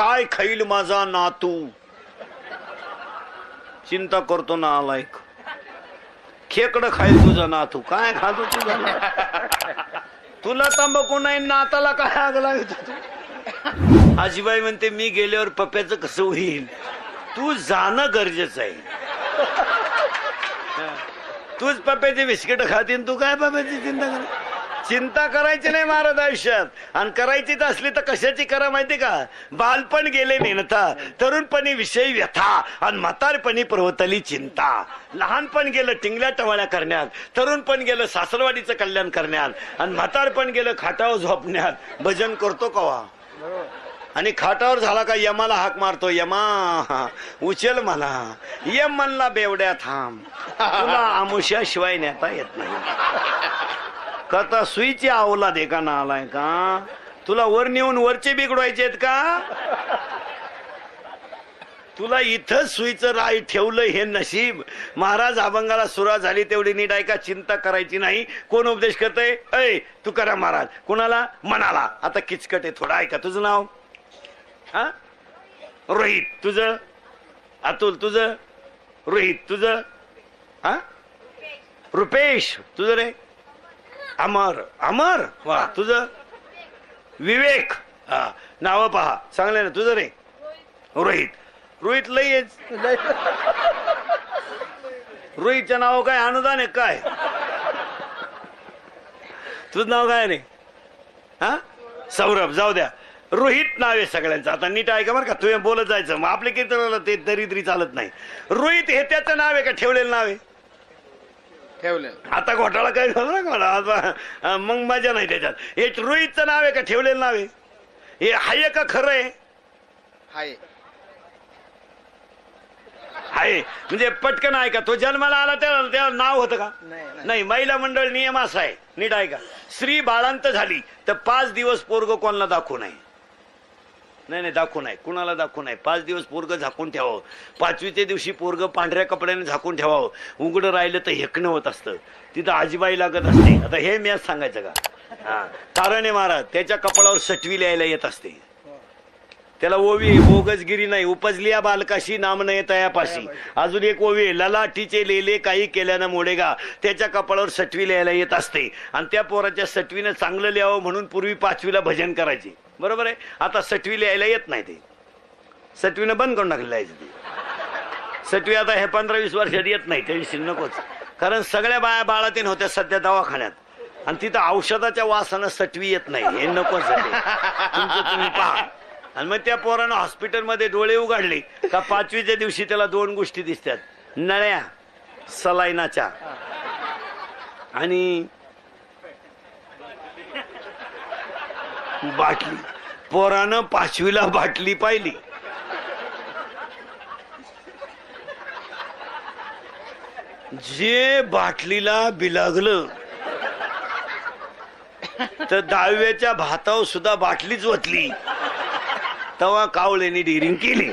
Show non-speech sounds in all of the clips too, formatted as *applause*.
काय खाईल माझा नातू? चिंता करतो ना आलायक खेकडं खाईल तुझा नातू. काय खातो तुझा तुला तंबाखू नाही नाताला काय आग लागत आजीबाई म्हणते मी गेल्यावर पप्प्याचं कसं होईल? तू जाणं गरजेचं आहे. तूच पप्प्याचे बिस्किट खातीन तू काय पप्प्याची चिंता कर चिंता करायची नाही महाराज आयुष्यात. आणि करायचीच असली तर कशाची करा माहिती का? बालपण गेले नेनता तरुणपणी विषयी व्यथा आणि म्हातारपणी पर्वतली चिंता. लहानपण गेलं टिंगल्या टवाळ्या करण्यात तरुणपण गेलं सासरवाडीचं कल्याण करण्यात आणि म्हातारपण गेलं खाटावर झोपण्यात. भजन करतो कवा? आणि खाटावर झाला का यमाला हाक मारतो यमा उचल मला. यम म्हणला बेवड्या थांब. तुला आमुष्याशिवाय नेता येत नाही. कथा सुईची आवला दे का ना आलाय का? तुला वर नेऊन वरचे बिघडवायचे आहेत का? तुला इथं सुईचं राय ठेवलं हे नशीब. महाराज अभंगाला सुरुवात झाली तेवढी नीट ऐका चिंता करायची नाही. कोण उपदेश करतय? अय तू करा महाराज. कोणाला? मनाला. आता किचकट आहे थोडं. ऐका तुझं नाव? हा? रोहित. तुझं? अतुल तुझं? रोहित तुझं? हा? रुपेश. तुझं रे? अमर अमर? वा तुझं? विवेक. हा नाव पहा. चांगलं ना तुझं रे? रोहित. रोहित लई आहेच. रोहितचं नाव काय? अनुदान आहे काय? तुझं नाव काय रे? हा? सौरभ जाऊ द्या. रोहित नाव आहे सगळ्यांचं. आता नीट ऐका बरं का तुम्ही बोलत जायचं. मग आपल्या कीर्तनाला ते दरिद्री चालत नाही. रोहित हे त्याचं नाव आहे का? ठेवलेलं नाव आहे? ठेवलं आता घोटाळा काय झाला ना मला? आता मग मजा नाही त्याच्यात. हे रोहितचं नाव आहे का ठेवलेलं नाव आहे? हे हाय का खरं आहे? हाय. आहे म्हणजे पटकन ऐका तो जन्माला आला त्याला त्याला नाव होतं का? नाही, नाही. नाही महिला मंडळ नियम असा आहे. नीट ऐका. स्त्री बाळांत झाली तर पाच दिवस पोरग कोणाला दाखवू नये. नाही नाही दाखवू नाही कुणाला दाखवू आहे पाच दिवस पोरग झाकून ठेवावं. पाचवीच्या दिवशी पोरग पांढऱ्या कपड्याने झाकून ठेवावं. उघडं राहिलं तर हेकणं होत असतं. तिथं आजीबाई लागत असते. आता हे मी आज सांगायचं का? हा. कारण आहे महाराज त्याच्या कपाळावर सटवी लिहायला येत असते. त्याला ओवी आहे, बोगसगिरी नाही. उपजलिया बालकाशी नाम नाही तयापाशी. अजून एक ओवी ललाटीचे लेले काही केल्यानं मोडेगा त्याच्या कपाळावर सटवी लिहायला येत असते. आणि त्या पोराच्या सटवीनं चांगलं लिहावं म्हणून पूर्वी पाचवीला भजन करायचे. बरोबर आहे? आता सटवी लिहायला येत नाही ते. सटवीनं बंद करून टाकलेलं आहे ते. सटवी आता हे पंधरा वीस वर्षात येत नाही त्याविषयी नकोच. कारण सगळ्या बाया बाळातीन होत्या सध्या दवाखान्यात. आणि तिथं औषधाच्या वासानं सटवी येत नाही. हे नकोच तुम्ही पहा. आणि मग त्या पोरानं हॉस्पिटलमध्ये डोळे उघडले का पाचवीच्या दिवशी त्याला दोन गोष्टी दिसतात. नळ्या सलायनाच्या आणि बाटली. पोरानं पाचवीला बाटली पाहिली. जे बाटलीला बिलागलं तर दहाव्याच्या भातावर सुद्धा बाटलीच वतली तेव्हा कावळेनी डिरिंग केली.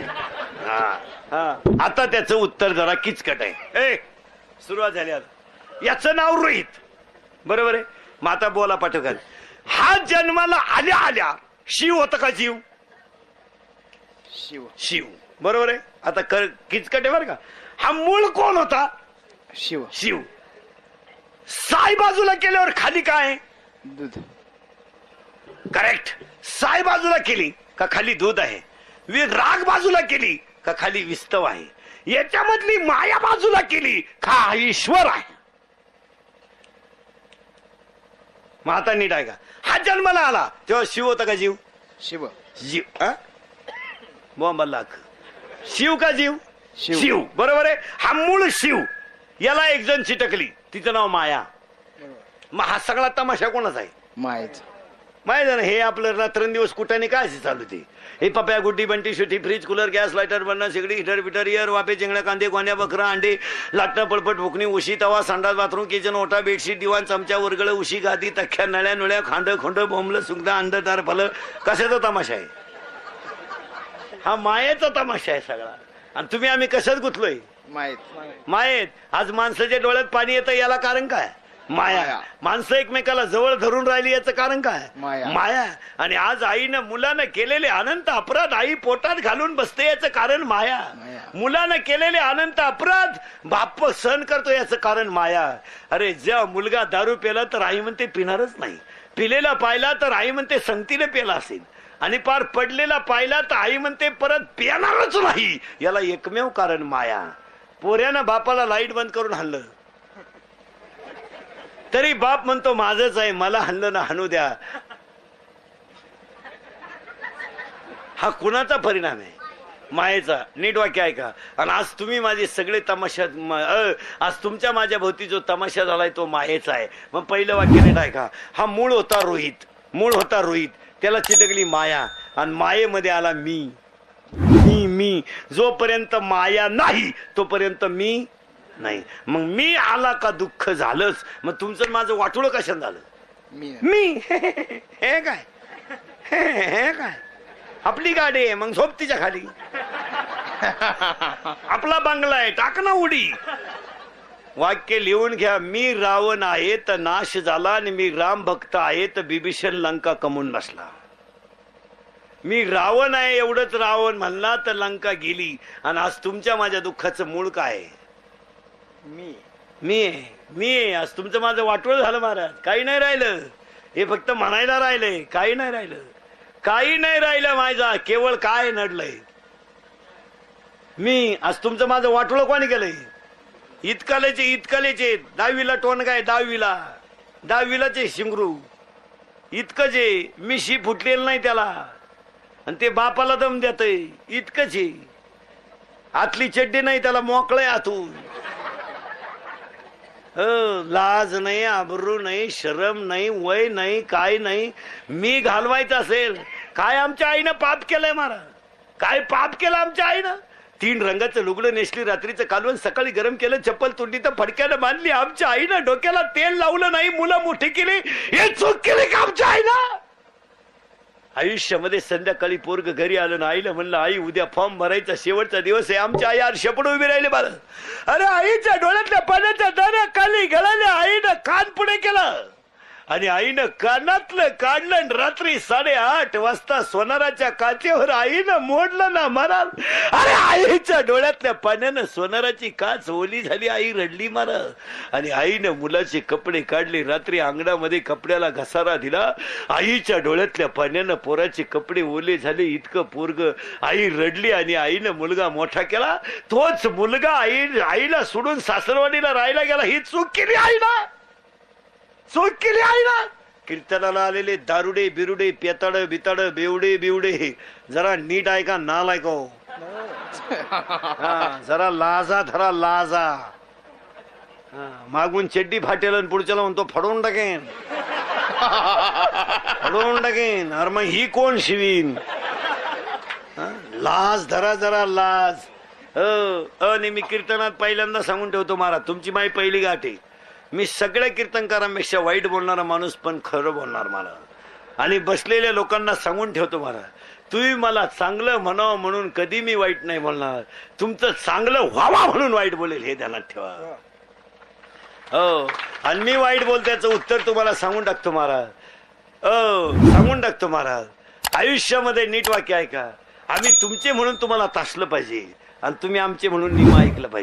हा, हा. आता त्याचं उत्तर जरा किचकट आहे. ए सुरुवात झाली आता. याचं नाव रोहित. बरोबर आहे? मग आता बोला पाठवकाल हा जन्माला आल्या आल्या शिव होता का जीव? शिव. शिव. बरोबर आहे? आता कर किचकट आहे बरं का? हा मूळ कोण होता? शिव. शिव. साई बाजूला केल्यावर खाली काय? दूध. करेक्ट साई बाजूला केली का खाली दूध आहे? वि- राग बाजूला केली का खाली विस्तव आहे? याच्यामधली माया बाजूला केली का हा ईश्वर आहे? मग आता नीट आहे का हा जन्माला आला तेव्हा शिव होता का जीव? शिव. जीव. हा? लाख. शिव का जीव? शिव. शिव. बरोबर आहे? हा मूळ शिव. याला एक जण चिटकली. तिचं नाव माया. मग हा सगळा तमाशा कोणाचा आहे? मायच. माहिती ना हे आपलं रात्रंदिवस कुठाने काय असे चालू ते? हे पप्या गुड्डी बंटी शुटी फ्रीज कूलर गॅस लायटर बनणं शेगडी हिटर बिटर इयर वापे चिंगड्या कांदे कोण्या बकरा अंडे लाटणं पळपट भुकणी उशी तवा संडास बाथरूम किचन ओटा बेडशीट दिवाण चमचा वर्गळ उशी गादी तख्या नळ्या नुळ्या खांड खोंड बोंबलं सुगदा अंड दार फलं. कशाचा तमाशा आहे? हा मायेचा तमाशा आहे सगळा. आणि तुम्ही आम्ही कशात गुंतलोय? माहीत मायेत. आज माणसाच्या डोळ्यात पाणी येतं याला कारण काय? माया. माणसं एकमेकाला जवळ धरून राहिली याचं कारण काय? माया. माया. आणि आज आईनं मुलानं केलेले अनंत अपराध आई पोटात घालून बसते याचं कारण माया. माया. मुलानं केलेले अनंत अपराध बाप सहन करतो याचं कारण माया. अरे जेव्हा मुलगा दारू पेला तर आई म्हणते पिणारच नाही. पिलेला पाहिला तर आई म्हणते संगतीने पेला असेल. आणि पार पडलेला पाहिला तर आई म्हणते परत पिणारच नाही. याला एकमेव कारण माया. पोऱ्यानं बापाला लाइट बंद करून हल्लं तरी बाप म्हणतो माझच आहे मला हल्लं ना हाणू द्या. हा कुणाचा परिणाम आहे? मायेचा. नीट वाक्य ऐका. आणि आज तुम्ही माझे सगळे तमाशा अ, आज तुमच्या माझ्या भोवती जो तमाशा झालाय तो मायेचा आहे. मग पहिलं वाक्य नीट ऐका. हा मूळ होता रोहित. मूळ होता रोहित. त्याला चिटकली माया. आणि मायेमध्ये आला मी. मी मी. जोपर्यंत माया नाही तोपर्यंत मी नाही. मग मी आला का दुःख झालंच? मग तुमचं माझं वाटोळं कशाने झालं? मी. मी? *laughs* हे काय? हे काय? आपली गाडी आहे मग झोप तिच्या खाली. *laughs* आपला बंगला आहे टाक ना उडी. वाक्य लिहून घ्या मी रावण आहे तर नाश झाला आणि मी राम भक्त आहे तर बिभीषण लंका कमवून बसला. मी रावण आहे एवढंच रावण म्हणला तर लंका गेली. आणि आज तुमच्या माझ्या दुःखाचं मूळ काय आहे? मी. मी आहे मी आहे आज तुमचं माझं वाटोळ झालं महाराज. काही नाही राहिलं. हे फक्त म्हणायला राहिलंय काही नाही राहिलं. काही नाही राहिलं माझा केवळ काय नडलंय. मी आज तुमचं माझं वाटोळ कोणी केलंय? इतकालेचे इतकालेचे दहावीला टोन काय दहावीला. दहावीलाचे शिंगरू. इतकं जे मी शी फुटलेलं नाही त्याला. आणि ते बापाला दम देत इतकंच आहे आतली चड्डी नाही त्याला मोकळय आतून लाज नाही आबरू नाही शरम नाही वय नाही काय नाही. मी घालवायचं असेल काय आमच्या आईनं पाप केलंय मारा? काय पाप केलं आमच्या आईनं? तीन रंगाचं लुगडं नेसली रात्रीचं कालवण सकाळी गरम केलं चप्पल तोंडी तर फडक्यानं बांधली आमच्या आईनं डोक्याला तेल लावलं नाही मुलं मोठी केली हे चूक केली का आमच्या आईनं? आयुष्यामध्ये संध्याकाळी पोरग घरी आलं ना आईला म्हणलं आई उद्या फॉर्म भरायचा शेवटचा दिवस आहे. आमच्या आई आर शेपड उभी राहिले बाळ. अरे आईच्या डोळ्यातल्या पाण्याच्या दाण्या खाली गळाल्या आईनं कान पुढे केलं. आणि आईनं कानातलं काढलं आणि रात्री साडेआठ वाजता सोनाराच्या काचेवर आईनं मोडलं ना महाराज अरे आईच्या डोळ्यातल्या पाण्यानं सोनाराची काच ओली झाली आई रडली महाराज आणि आईनं मुलाचे कपडे काढले रात्री अंगणामध्ये कपड्याला घसारा दिला. आईच्या डोळ्यातल्या पाण्यानं पोराचे कपडे ओले झाले इतकं पोरग. आई रडली आणि आईनं मुलगा मोठा केला. तोच मुलगा आई आईला सोडून सासरवाडीला राहायला गेला. ही चूक केली आईला चूक केली आहे ना. कीर्तनाला आलेले दारुडे बिरुडे पेतड बितड बेवडे बिवडे. जरा नीट ऐका नाल ऐको हो. हा, जरा लाजा धरा लाजा. हा, मागून चड्डी फाटेल आणि पुढच्याला म्हणतो फडवून टाकेन. *laughs* फडवून टाकेन. अरे मग ही कोण शिवीन? हा, लाज धरा जरा लाज. अ अ, मी कीर्तनात पहिल्यांदा सांगून ठेवतो महाराज तुमची माई पहिली गाठ आहे. मी सगळ्या कीर्तनकारांपेक्षा वाईट बोलणारा माणूस पण खरं बोलणार मला. आणि बसलेल्या लोकांना सांगून ठेवतो मला तुम्ही मला चांगलं म्हणावं म्हणून कधी मी वाईट नाही बोलणार. तुमचं चांगलं व्हावा म्हणून वाईट बोलेल हे ध्यानात ठेवा. हो आणि मी वाईट बोलत्याचं उत्तर तुम्हाला सांगून टाकतो महाराज. अ सांगून टाकतो महाराज. आयुष्यामध्ये नीट वाक्य ऐका. आम्ही तुमचे म्हणून तुम्हाला तासलं पाहिजे आणि तुम्ही आमचे म्हणून निम ऐकलं पाहिजे.